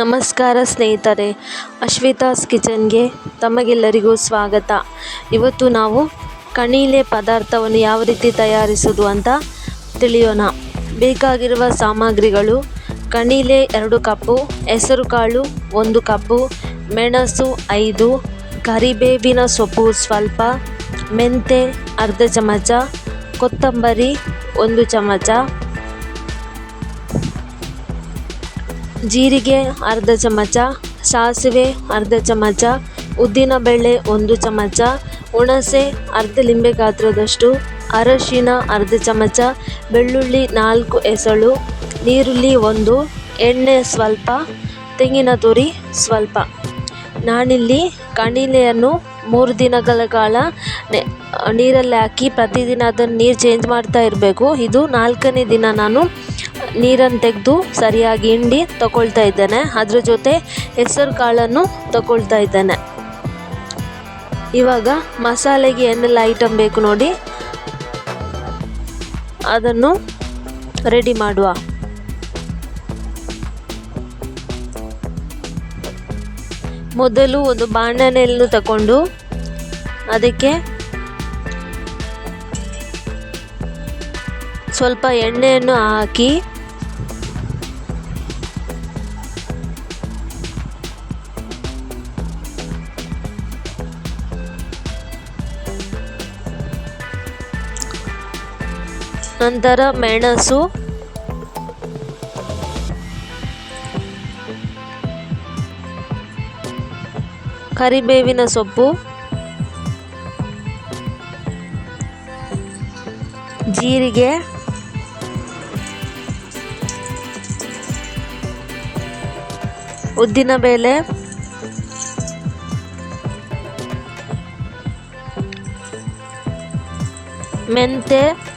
ನಮಸ್ಕಾರ ಸ್ನೇಹಿತರೆ, ಅಶ್ವಿತಾಸ್ ಕಿಚನ್ಗೆ ತಮಗೆಲ್ಲರಿಗೂ ಸ್ವಾಗತ. ಇವತ್ತು ನಾವು ಕಣೀಲೆ ಪದಾರ್ಥವನ್ನು ಯಾವ ರೀತಿ ತಯಾರಿಸೋದು ಅಂತ ತಿಳಿಯೋಣ. ಬೇಕಾಗಿರುವ ಸಾಮಗ್ರಿಗಳು ಕಣೀಲೆ ಎರಡು ಕಪ್ಪು ಹೆಸರುಕಾಳು ಒಂದು ಕಪ್ಪು, ಮೆಣಸು ಐದು, ಕರಿಬೇವಿನ ಸೊಪ್ಪು ಸ್ವಲ್ಪ, ಮೆಂತೆ ಅರ್ಧ ಚಮಚ, ಕೊತ್ತಂಬರಿ ಒಂದು ಚಮಚ ಜೀರಿಗೆ ಅರ್ಧ ಚಮಚ, ಸಾಸಿವೆ ಅರ್ಧ ಚಮಚ ಉದ್ದಿನಬೇಳೆ ಒಂದು ಚಮಚ, ಹುಣಸೆ ಅರ್ಧ ಲಿಂಬೆ ಗಾತ್ರದಷ್ಟು, ಅರಶಿನ ಅರ್ಧ ಚಮಚ, ಬೆಳ್ಳುಳ್ಳಿ ನಾಲ್ಕು ಎಸಳು ನೀರುಳ್ಳಿ ಒಂದು, ಎಣ್ಣೆ ಸ್ವಲ್ಪ, ತೆಂಗಿನ ತುರಿ ಸ್ವಲ್ಪ. ನಾನಿಲ್ಲಿ ಕಣಿಲೆಯನ್ನು ಮೂರು ದಿನಗಳ ಕಾಲ ನೀರಲ್ಲಿ ಹಾಕಿ ಪ್ರತಿದಿನ ಅದನ್ನು ನೀರು ಚೇಂಜ್ ಮಾಡ್ತಾ ಇರಬೇಕು. ಇದು ನಾಲ್ಕನೇ ದಿನ ನಾನು ನೀರನ್ನು ತೆಗೆದು ಸರಿಯಾಗಿ ಹಿಂಡಿ ತಗೊಳ್ತಾ ಇದ್ದಾನೆ. ಅದ್ರ ಜೊತೆ ಹೆಸರು ಕಾಳನ್ನು ತಗೊಳ್ತಾ ಇದ್ದಾನೆ. ಇವಾಗ ಮಸಾಲೆಗೆ ಏನೆಲ್ಲ ಐಟಮ್ ಬೇಕು ನೋಡಿ. ಅದನ್ನು ರೆಡಿ ಮಾಡುವ. ಮೊದಲು ಒಂದು ಬಾಣಲೆಯನ್ನು ತಗೊಂಡು ಅದಕ್ಕೆ ಸ್ವಲ್ಪ ಎಣ್ಣೆಯನ್ನು ಹಾಕಿ ನಂತರ ಮೆಣಸು. ಕರಿಬೇವಿನ ಸೊಪ್ಪು. ಜೀರಿಗೆ. ಉದ್ದಿನಬೇಳೆ ಮೆಂತೆ.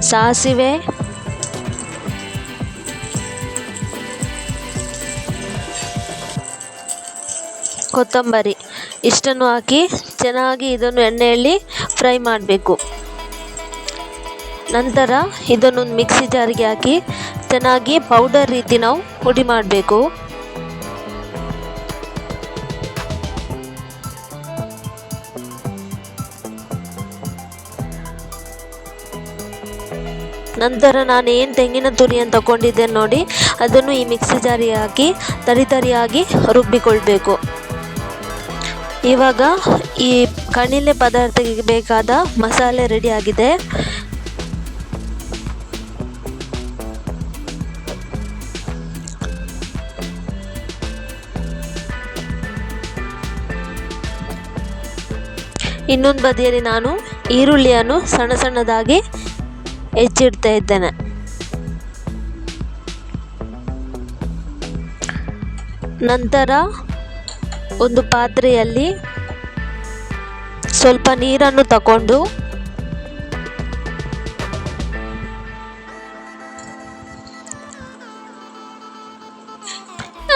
ಸಾಸಿವೆ. ಕೊತ್ತಂಬರಿ. ಇಷ್ಟನ್ನು ಹಾಕಿ ಚೆನ್ನಾಗಿ ಇದನ್ನು ಎಣ್ಣೆಯಲ್ಲಿ ಫ್ರೈ ಮಾಡಬೇಕು. ನಂತರ ಇದನ್ನೊಂದು ಮಿಕ್ಸಿ ಜಾರಿಗೆ ಹಾಕಿ ಚೆನ್ನಾಗಿ ಪೌಡರ್ ರೀತಿ ನಾವು ಪುಡಿ ಮಾಡಬೇಕು. ನಂತರ ನಾನು ಏನು ತೆಂಗಿನ ತುರಿಯನ್ನು ತಗೊಂಡಿದ್ದೇನೆ ನೋಡಿ, ಅದನ್ನು ಈ ಮಿಕ್ಸಿ ಜಾರಿ ಹಾಕಿ, ತರಿ ತರಿಯಾಗಿ ರುಬ್ಬಿಕೊಳ್ಬೇಕು. ಇವಾಗ ಈ ಕಣಿಲೆ ಪದಾರ್ಥಕ್ಕೆ ಬೇಕಾದ ಮಸಾಲೆ ರೆಡಿ ಆಗಿದೆ. ಇನ್ನೊಂದು ಬದಿಯಲ್ಲಿ ನಾನು ಈರುಳ್ಳಿಯನ್ನು ಸಣ್ಣ ಸಣ್ಣದಾಗಿ ಹೆಚ್ಚಿಡ್ತಾ ಇದ್ದೇನೆ. ನಂತರ ಒಂದು ಪಾತ್ರೆಯಲ್ಲಿ ಸ್ವಲ್ಪ ನೀರನ್ನು ತಗೊಂಡು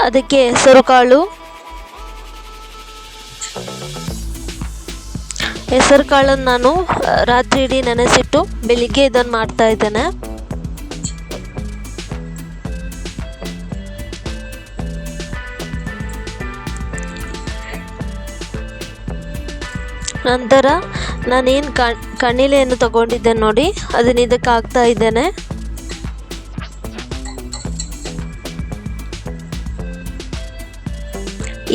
ಅದಕ್ಕೆ ಹೆಸರುಕಾಳು ಹೆಸರು ಕಾಳನ್ನು ನಾನು ರಾತ್ರಿ ಇಡೀ ನೆನೆಸಿಟ್ಟು ಬೆಳಿಗ್ಗೆ ಇದನ್ನು ಮಾಡ್ತಾ ಇದ್ದೇನೆ. ನಂತರ ನಾನೇನು ಕಣ್ಣಿಲೆಯನ್ನು ತಗೊಂಡಿದ್ದೇನೆ ನೋಡಿ, ಅದನ್ನ ಇದಕ್ಕೆ ಹಾಕ್ತಾ ಇದ್ದೇನೆ.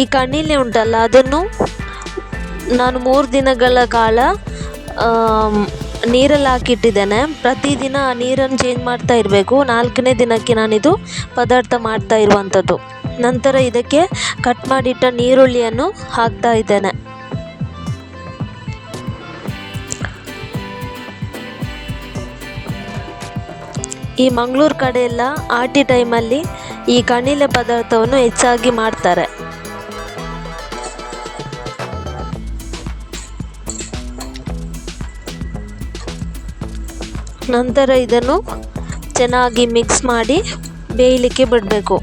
ಈ ಕಣ್ಣಿಲೆ ಉಂಟಲ್ಲ, ಅದನ್ನು ನಾನು ಮೂರು ದಿನಗಳ ಕಾಲ ನೀರಲ್ಲಿ ಹಾಕಿಟ್ಟಿದ್ದೇನೆ. ಪ್ರತಿದಿನ ಆ ನೀರನ್ನು ಚೇಂಜ್ ಮಾಡ್ತಾ ಇರಬೇಕು. ನಾಲ್ಕನೇ ದಿನಕ್ಕೆ ನಾನಿದು ಪದಾರ್ಥ ಮಾಡ್ತಾ ಇರುವಂಥದ್ದು. ನಂತರ ಇದಕ್ಕೆ ಕಟ್ ಮಾಡಿಟ್ಟ ನೀರುಳ್ಳಿಯನ್ನು ಹಾಕ್ತಾ ಇದ್ದೇನೆ. ಈ ಮಂಗಳೂರು ಕಡೆಯೆಲ್ಲ ಆಟಿ ಟೈಮಲ್ಲಿ ಈ ಕಣಿಲೆ ಪದಾರ್ಥವನ್ನು ಹೆಚ್ಚಾಗಿ ಮಾಡ್ತಾರೆ. ನಂತರ ಇದನ್ನು ಚೆನ್ನಾಗಿ ಮಿಕ್ಸ್ ಮಾಡಿ ಬೇಯಲಿಕ್ಕೆ ಬಿಡಬೇಕು.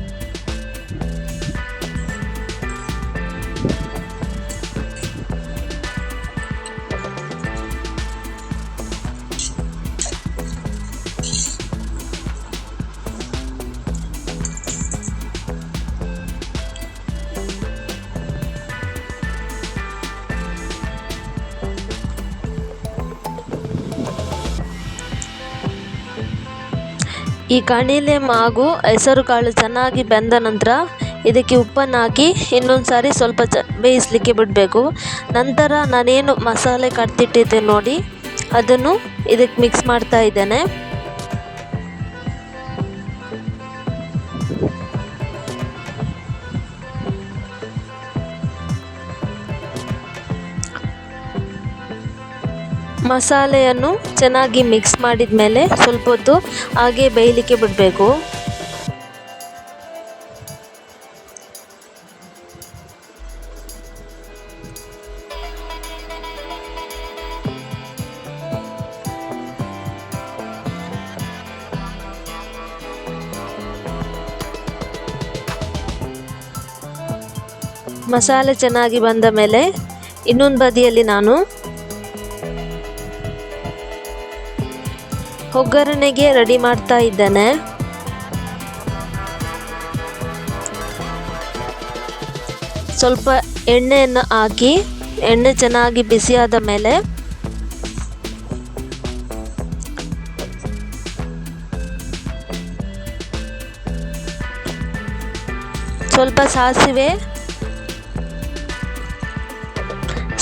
ಈ ಕಣಿಲೆ ಮಾಗು ಹೆಸರು ಕಾಳು ಚೆನ್ನಾಗಿ ಬೆಂದ ನಂತರ ಇದಕ್ಕೆ ಉಪ್ಪನ್ನು ಹಾಕಿ ಇನ್ನೊಂದು ಸಾರಿ ಸ್ವಲ್ಪ ಚ ಬೇಯಿಸಲಿಕ್ಕೆ ಬಿಡಬೇಕು. ನಂತರ ನಾನೇನು ಮಸಾಲೆ ಕಟ್ತಿಟ್ಟಿದ್ದೆ ನೋಡಿ, ಅದನ್ನು ಇದಕ್ಕೆ ಮಿಕ್ಸ್ ಮಾಡ್ತಾ ಇದ್ದೇನೆ. ಮಸಾಲೆಯನ್ನು ಚೆನ್ನಾಗಿ ಮಿಕ್ಸ್ ಮಾಡಿದ ಮೇಲೆ ಸ್ವಲ್ಪ ಹೊತ್ತು ಹಾಗೆ ಬೇಯಲಿಕ್ಕೆ ಬಿಡಬೇಕು. ಮಸಾಲೆ ಚೆನ್ನಾಗಿ ಬಂದ ಮೇಲೆ ಇನ್ನೊಂದು ಬದಿಯಲ್ಲಿ ನಾನು ಒಗ್ಗರಣೆಗೆ ರೆಡಿ ಮಾಡ್ತಾ ಇದ್ದೇನೆ. ಸ್ವಲ್ಪ ಎಣ್ಣೆಯನ್ನು ಹಾಕಿ, ಎಣ್ಣೆ ಚೆನ್ನಾಗಿ ಬಿಸಿಯಾದ ಮೇಲೆ ಸ್ವಲ್ಪ ಸಾಸಿವೆ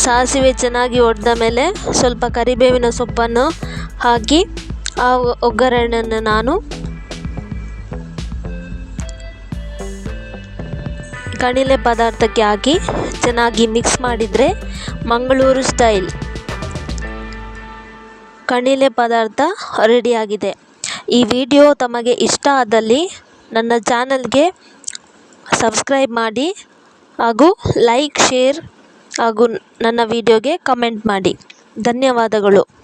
ಸಾಸಿವೆ ಚೆನ್ನಾಗಿ ಒಡೆದ ಮೇಲೆ ಸ್ವಲ್ಪ ಕರಿಬೇವಿನ ಸೊಪ್ಪನ್ನು ಹಾಕಿ ಆ ಒಗ್ಗರಣೆಯನ್ನು ನಾನು ಕಣಿಲೆ ಪದಾರ್ಥಕ್ಕೆ ಹಾಕಿ ಚೆನ್ನಾಗಿ ಮಿಕ್ಸ್ ಮಾಡಿದರೆ ಮಂಗಳೂರು ಸ್ಟೈಲ್ ಕಣಿಲೆ ಪದಾರ್ಥ ರೆಡಿಯಾಗಿದೆ ಈ ವಿಡಿಯೋ ತಮಗೆ ಇಷ್ಟ ಆದಲ್ಲಿ ನನ್ನ ಚಾನಲ್ಗೆ ಸಬ್ಸ್ಕ್ರೈಬ್ ಮಾಡಿ ಹಾಗೂ ಲೈಕ್ ಶೇರ್ ಹಾಗೂ ನನ್ನ ವಿಡಿಯೋಗೆ ಕಮೆಂಟ್ ಮಾಡಿ. ಧನ್ಯವಾದಗಳು.